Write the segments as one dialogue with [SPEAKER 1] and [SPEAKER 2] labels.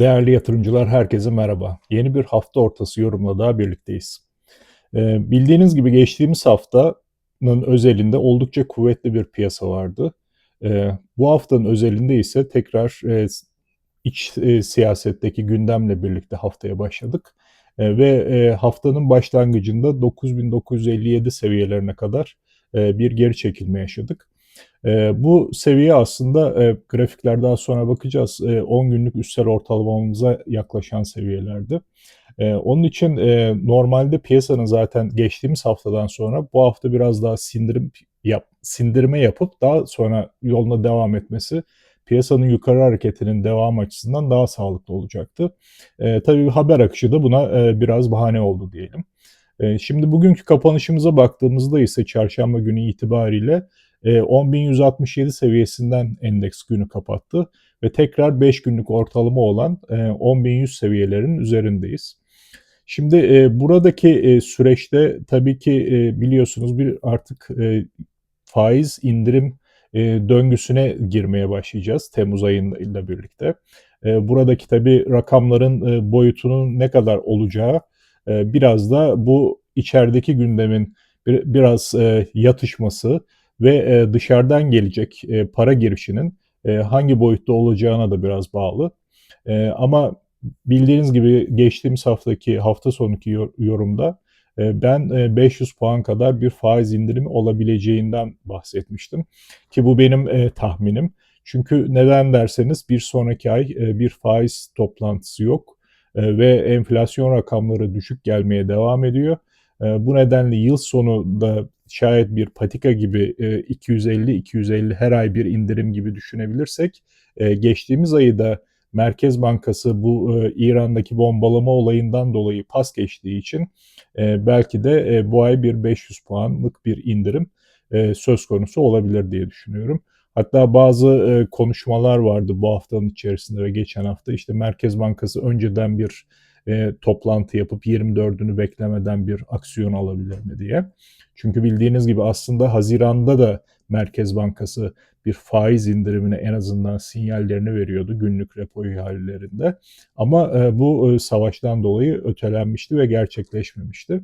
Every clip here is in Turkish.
[SPEAKER 1] Değerli yatırımcılar herkese merhaba. Yeni bir hafta ortası yorumla daha birlikteyiz. Ee, bildiğiniz gibi geçtiğimiz haftanın özelinde oldukça kuvvetli bir piyasa vardı. Ee, bu haftanın özelinde ise tekrar e, iç e, siyasetteki gündemle birlikte haftaya başladık. E, ve e, haftanın başlangıcında 9957 seviyelerine kadar e, bir geri çekilme yaşadık. E, bu seviye aslında e, grafikler daha sonra bakacağız. E, 10 günlük üstel ortalamamıza yaklaşan seviyelerdi. E, onun için e, normalde piyasanın zaten geçtiğimiz haftadan sonra bu hafta biraz daha sindirim yap, sindirme yapıp daha sonra yoluna devam etmesi piyasanın yukarı hareketinin devam açısından daha sağlıklı olacaktı. E, tabii haber akışı da buna e, biraz bahane oldu diyelim. E, şimdi bugünkü kapanışımıza baktığımızda ise çarşamba günü itibariyle 10.167 e, seviyesinden endeks günü kapattı ve tekrar 5 günlük ortalama olan 10.100 e, seviyelerin üzerindeyiz. Şimdi e, buradaki süreçte tabii ki biliyorsunuz bir artık faiz indirim döngüsüne girmeye başlayacağız Temmuz ayıyla birlikte. buradaki tabii rakamların boyutunun ne kadar olacağı biraz da bu içerideki gündemin biraz yatışması ve e, dışarıdan gelecek e, para girişinin e, hangi boyutta olacağına da biraz bağlı. Ama bildiğiniz gibi geçtiğimiz haftaki hafta sonuki yorumda ben 500 puan kadar bir faiz indirimi olabileceğinden bahsetmiştim. Ki bu benim tahminim. Çünkü neden derseniz bir sonraki ay bir faiz toplantısı yok ve enflasyon rakamları düşük gelmeye devam ediyor. Bu nedenle yıl sonunda şayet bir patika gibi 250-250 e, her ay bir indirim gibi düşünebilirsek e, geçtiğimiz ayı da Merkez Bankası bu e, İran'daki bombalama olayından dolayı pas geçtiği için belki de bu ay bir 500 puanlık bir indirim söz konusu olabilir diye düşünüyorum. Hatta bazı konuşmalar vardı bu haftanın içerisinde ve geçen hafta işte Merkez Bankası önceden bir e, toplantı yapıp 24'ünü beklemeden bir aksiyon alabilir mi diye. Çünkü bildiğiniz gibi aslında Haziran'da da Merkez Bankası bir faiz indirimine en azından sinyallerini veriyordu günlük repo ihalelerinde. Ama e, bu e, savaştan dolayı ötelenmişti ve gerçekleşmemişti.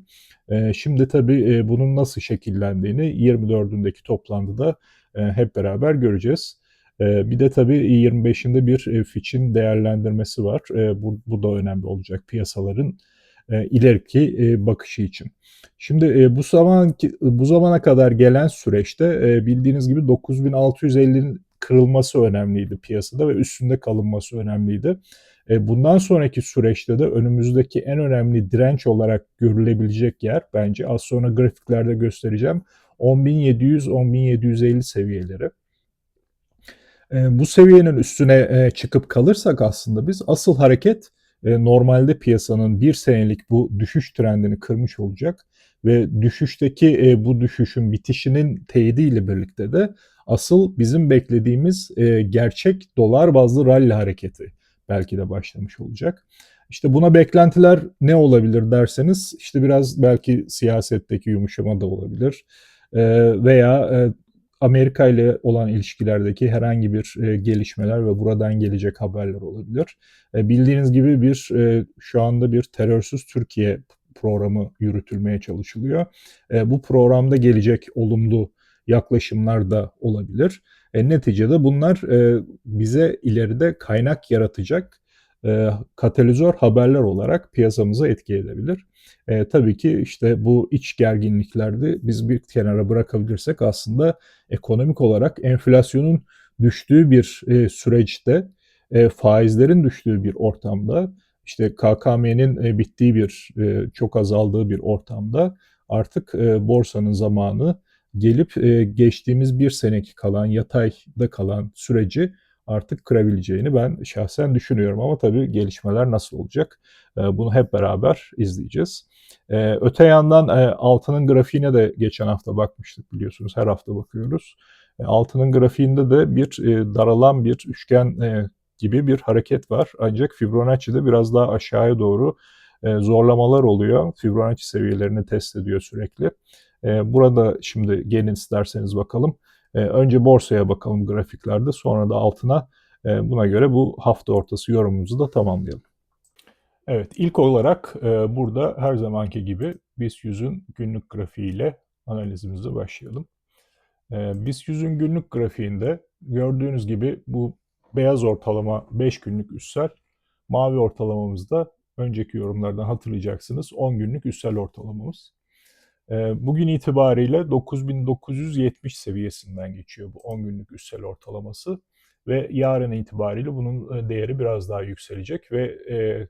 [SPEAKER 1] E, şimdi tabii e, bunun nasıl şekillendiğini 24'ündeki toplantıda e, hep beraber göreceğiz. Ee, bir de tabii 25'inde bir e, Fitch'in değerlendirmesi var. Ee, bu, bu da önemli olacak piyasaların e, ileriki e, bakışı için. Şimdi bu zaman bu zamana kadar gelen süreçte bildiğiniz gibi 9650'nin kırılması önemliydi piyasada ve üstünde kalınması önemliydi. Bundan sonraki süreçte de önümüzdeki en önemli direnç olarak görülebilecek yer bence az sonra grafiklerde göstereceğim 10.700-10.750 seviyeleri. E, bu seviyenin üstüne e, çıkıp kalırsak aslında biz asıl hareket e, normalde piyasanın bir senelik bu düşüş trendini kırmış olacak ve düşüşteki e, bu düşüşün bitişinin teyidiyle birlikte de asıl bizim beklediğimiz e, gerçek dolar bazlı rally hareketi belki de başlamış olacak. İşte buna beklentiler ne olabilir derseniz işte biraz belki siyasetteki yumuşama da olabilir e, veya e, Amerika ile olan ilişkilerdeki herhangi bir e, gelişmeler ve buradan gelecek haberler olabilir. E, bildiğiniz gibi bir e, şu anda bir terörsüz Türkiye programı yürütülmeye çalışılıyor. E, bu programda gelecek olumlu yaklaşımlar da olabilir. E, neticede bunlar e, bize ileride kaynak yaratacak e, katalizör haberler olarak piyasamıza etki edebilir. E, tabii ki işte bu iç gerginliklerde biz bir kenara bırakabilirsek aslında ekonomik olarak enflasyonun düştüğü bir e, süreçte, e, faizlerin düştüğü bir ortamda, işte KKM'nin e, bittiği bir, e, çok azaldığı bir ortamda artık e, borsanın zamanı gelip e, geçtiğimiz bir seneki kalan, yatayda kalan süreci artık kırabileceğini ben şahsen düşünüyorum. Ama tabii gelişmeler nasıl olacak? Ee, bunu hep beraber izleyeceğiz. Ee, öte yandan e, altının grafiğine de geçen hafta bakmıştık biliyorsunuz. Her hafta bakıyoruz. E, altının grafiğinde de bir e, daralan bir üçgen gibi bir hareket var. Ancak Fibonacci'de biraz daha aşağıya doğru zorlamalar oluyor. Fibonacci seviyelerini test ediyor sürekli. Burada şimdi gelin isterseniz bakalım. Önce borsaya bakalım grafiklerde sonra da altına E, buna göre bu hafta ortası yorumumuzu da tamamlayalım. Evet, ilk olarak e, burada her zamanki gibi BIST 100'ün günlük grafiğiyle analizimize başlayalım. E, BIST 100'ün günlük grafiğinde gördüğünüz gibi bu beyaz ortalama 5 günlük üssel, mavi ortalamamızda önceki yorumlardan hatırlayacaksınız 10 günlük üssel ortalamamız. Bugün itibariyle 9970 seviyesinden geçiyor bu 10 günlük üssel ortalaması ve yarın itibariyle bunun değeri biraz daha yükselecek ve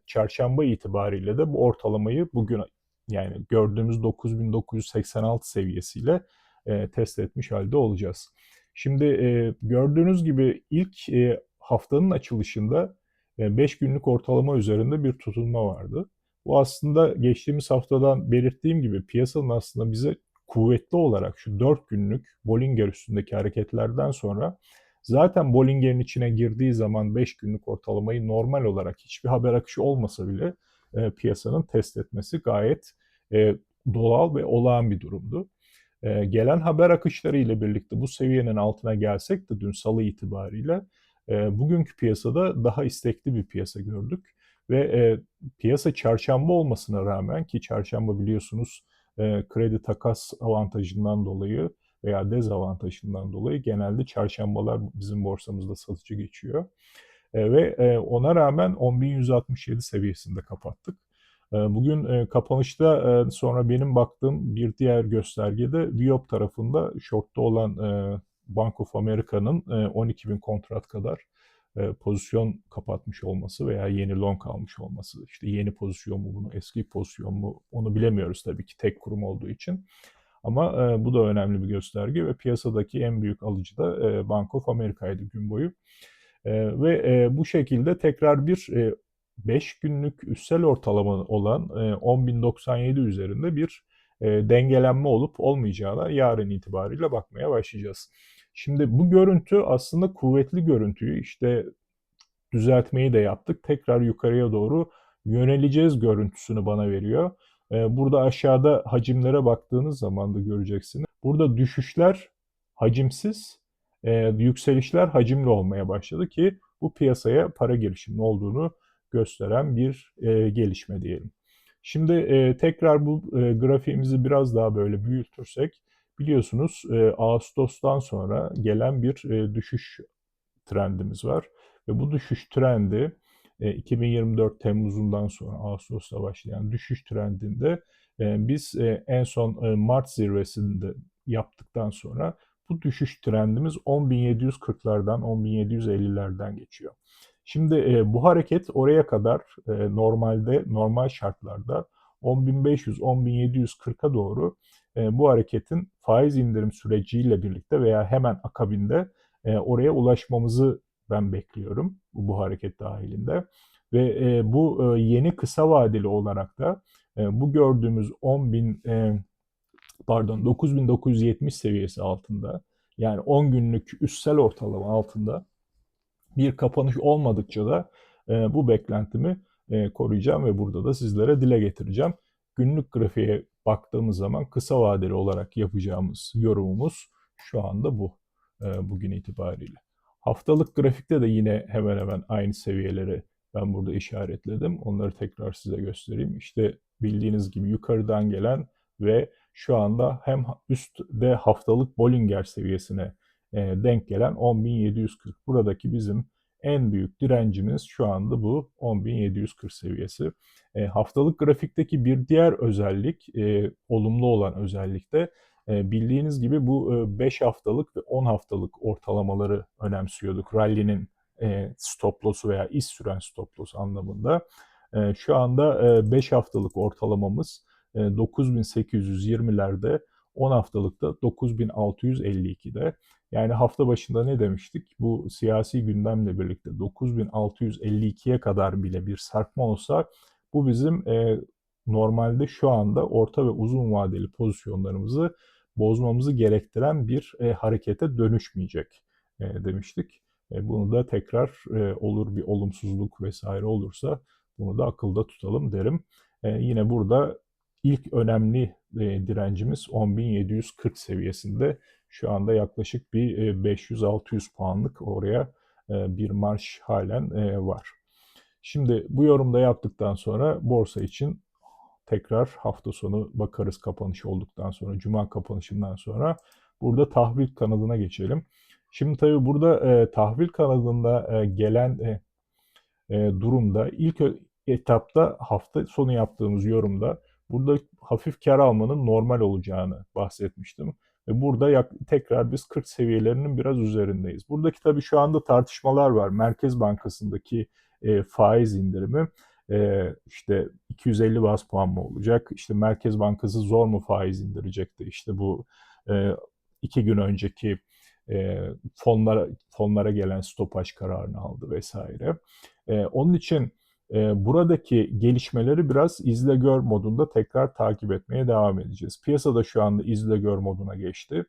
[SPEAKER 1] çarşamba itibariyle de bu ortalamayı bugün yani gördüğümüz 9986 seviyesiyle test etmiş halde olacağız. Şimdi gördüğünüz gibi ilk haftanın açılışında 5 e, günlük ortalama üzerinde bir tutulma vardı. Bu aslında geçtiğimiz haftadan belirttiğim gibi piyasanın aslında bize kuvvetli olarak şu 4 günlük Bollinger üstündeki hareketlerden sonra Zaten Bollinger'in içine girdiği zaman 5 günlük ortalamayı normal olarak hiçbir haber akışı olmasa bile e, piyasanın test etmesi gayet e, doğal ve olağan bir durumdu. E, gelen haber akışları ile birlikte bu seviyenin altına gelsek de dün salı itibariyle e, bugünkü piyasada daha istekli bir piyasa gördük. Ve e, piyasa çarşamba olmasına rağmen ki çarşamba biliyorsunuz e, kredi takas avantajından dolayı veya dezavantajından dolayı genelde çarşambalar bizim borsamızda satıcı geçiyor. E, ve e, ona rağmen 10.167 seviyesinde kapattık. E, bugün e, kapanışta e, sonra benim baktığım bir diğer göstergede Viop tarafında shortta olan e, Bank of America'nın e, 12.000 kontrat kadar pozisyon kapatmış olması veya yeni long almış olması. İşte yeni pozisyon mu bunu, eski pozisyon mu onu bilemiyoruz tabii ki tek kurum olduğu için. Ama e, bu da önemli bir gösterge ve piyasadaki en büyük alıcı da e, Bank of America'ydı gün boyu. E, ve e, bu şekilde tekrar bir e, 5 günlük üstsel ortalama olan e, 10.097 üzerinde bir e, dengelenme olup olmayacağına yarın itibariyle bakmaya başlayacağız. Şimdi bu görüntü aslında kuvvetli görüntüyü işte düzeltmeyi de yaptık. Tekrar yukarıya doğru yöneleceğiz görüntüsünü bana veriyor. Ee, burada aşağıda hacimlere baktığınız zaman da göreceksiniz. Burada düşüşler hacimsiz, e, yükselişler hacimli olmaya başladı ki bu piyasaya para girişiminin olduğunu gösteren bir e, gelişme diyelim. Şimdi e, tekrar bu grafiğimizi biraz daha böyle büyütürsek biliyorsunuz Ağustos'tan sonra gelen bir düşüş trendimiz var ve bu düşüş trendi 2024 e, Temmuz'undan sonra Ağustos'ta başlayan düşüş trendinde e, biz e, en son Mart zirvesinde yaptıktan sonra bu düşüş trendimiz 10.740'lardan 10.750'lerden geçiyor. Şimdi bu hareket oraya kadar normalde normal şartlarda 10.500-10.740'a doğru bu hareketin faiz indirim süreciyle birlikte veya hemen akabinde oraya ulaşmamızı ben bekliyorum bu hareket dahilinde. Ve e, bu e, yeni kısa vadeli olarak da e, bu gördüğümüz 10.000 e, pardon 9970 seviyesi altında yani 10 günlük üstsel ortalama altında bir kapanış olmadıkça da e, bu beklentimi e, koruyacağım ve burada da sizlere dile getireceğim. Günlük grafiğe baktığımız zaman kısa vadeli olarak yapacağımız yorumumuz şu anda bu e, bugün itibariyle. Haftalık grafikte de yine hemen hemen aynı seviyeleri ben burada işaretledim. Onları tekrar size göstereyim. İşte bildiğiniz gibi yukarıdan gelen ve şu anda hem üstte haftalık Bollinger seviyesine e, denk gelen 10.740. Buradaki bizim en büyük direncimiz şu anda bu 10.740 seviyesi. E, haftalık grafikteki bir diğer özellik, e, olumlu olan özellik de ee, bildiğiniz gibi bu 5 e, haftalık ve 10 haftalık ortalamaları önemsiyorduk. Rally'nin e, stop loss'u veya iş süren stop loss anlamında. E, şu anda 5 haftalık ortalamamız 9820'lerde, 10 haftalıkta 9652'de. Yani hafta başında ne demiştik? Bu siyasi gündemle birlikte 9652'ye kadar bile bir sarkma olsa bu bizim normalde şu anda orta ve uzun vadeli pozisyonlarımızı bozmamızı gerektiren bir e, harekete dönüşmeyecek e, demiştik. E, bunu da tekrar e, olur bir olumsuzluk vesaire olursa bunu da akılda tutalım derim. E, yine burada ilk önemli e, direncimiz 10.740 seviyesinde. Şu anda yaklaşık bir e, 500-600 puanlık oraya e, bir marş halen e, var. Şimdi bu yorumda yaptıktan sonra borsa için tekrar hafta sonu bakarız kapanış olduktan sonra, cuma kapanışından sonra burada tahvil kanadına geçelim. Şimdi tabii burada e, tahvil kanadında e, gelen e, e, durumda ilk etapta hafta sonu yaptığımız yorumda burada hafif kar almanın normal olacağını bahsetmiştim. Ve burada yak, tekrar biz 40 seviyelerinin biraz üzerindeyiz. Buradaki tabii şu anda tartışmalar var. Merkez Bankası'ndaki e, faiz indirimi e, işte 250 bas puan mı olacak? İşte Merkez Bankası zor mu faiz indirecekti? İşte bu e, iki gün önceki e, fonlara fonlara gelen stopaj kararını aldı vesaire. E, onun için e, buradaki gelişmeleri biraz izle gör modunda tekrar takip etmeye devam edeceğiz. Piyasada şu anda izle gör moduna geçti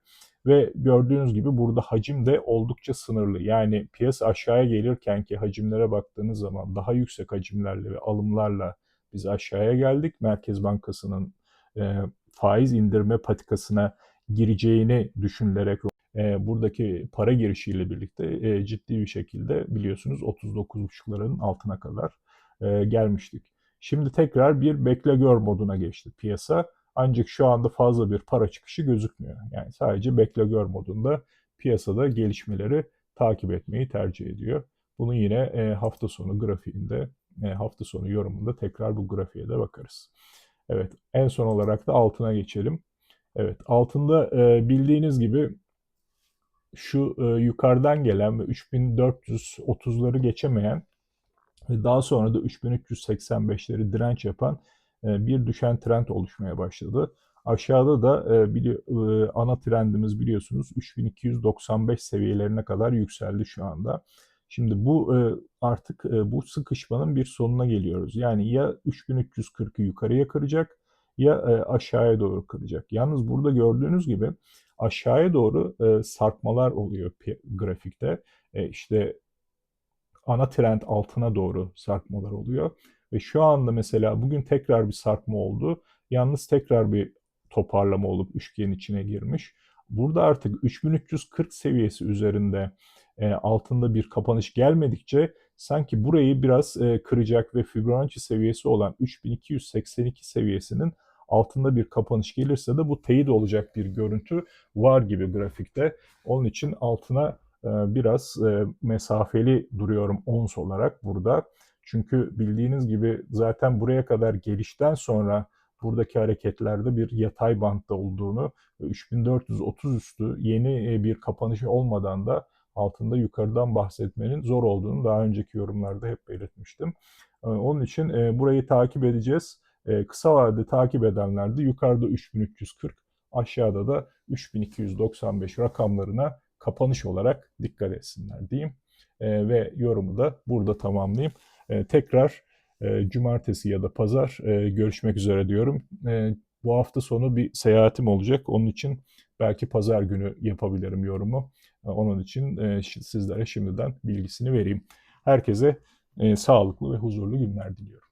[SPEAKER 1] ve gördüğünüz gibi burada hacim de oldukça sınırlı. Yani piyasa aşağıya gelirken ki hacimlere baktığınız zaman daha yüksek hacimlerle ve alımlarla biz aşağıya geldik. Merkez Bankası'nın e, faiz indirme patikasına gireceğini düşünülerek e, buradaki para girişiyle birlikte e, ciddi bir şekilde biliyorsunuz 39.5'ların altına kadar e, gelmiştik. Şimdi tekrar bir bekle gör moduna geçti piyasa. Ancak şu anda fazla bir para çıkışı gözükmüyor. Yani sadece bekle gör modunda piyasada gelişmeleri takip etmeyi tercih ediyor. Bunu yine e, hafta sonu grafiğinde, e, hafta sonu yorumunda tekrar bu grafiğe de bakarız. Evet, en son olarak da altına geçelim. Evet, altında e, bildiğiniz gibi şu e, yukarıdan gelen ve 3430'ları geçemeyen daha sonra da 3385'leri direnç yapan e, bir düşen trend oluşmaya başladı. Aşağıda da e, bili, e, ana trendimiz biliyorsunuz 3295 seviyelerine kadar yükseldi şu anda. Şimdi bu artık bu sıkışmanın bir sonuna geliyoruz. Yani ya 3340'ı yukarıya kıracak ya aşağıya doğru kıracak. Yalnız burada gördüğünüz gibi aşağıya doğru sarkmalar oluyor grafikte. İşte ana trend altına doğru sarkmalar oluyor. Ve şu anda mesela bugün tekrar bir sarkma oldu. Yalnız tekrar bir toparlama olup üçgenin içine girmiş. Burada artık 3340 seviyesi üzerinde e, altında bir kapanış gelmedikçe sanki burayı biraz e, kıracak ve Fibonacci seviyesi olan 3282 seviyesinin altında bir kapanış gelirse de bu teyit olacak bir görüntü var gibi grafikte. Onun için altına biraz e, mesafeli duruyorum ons olarak burada. Çünkü bildiğiniz gibi zaten buraya kadar gelişten sonra buradaki hareketlerde bir yatay bantta olduğunu 3430 üstü yeni e, bir kapanış olmadan da altında yukarıdan bahsetmenin zor olduğunu daha önceki yorumlarda hep belirtmiştim. Onun için burayı takip edeceğiz. Kısa vadede takip edenler de yukarıda 3340, aşağıda da 3295 rakamlarına kapanış olarak dikkat etsinler diyeyim. Ve yorumu da burada tamamlayayım. Tekrar cumartesi ya da pazar görüşmek üzere diyorum. Bu hafta sonu bir seyahatim olacak. Onun için belki pazar günü yapabilirim yorumu. Onun için sizlere şimdiden bilgisini vereyim. Herkese sağlıklı ve huzurlu günler diliyorum.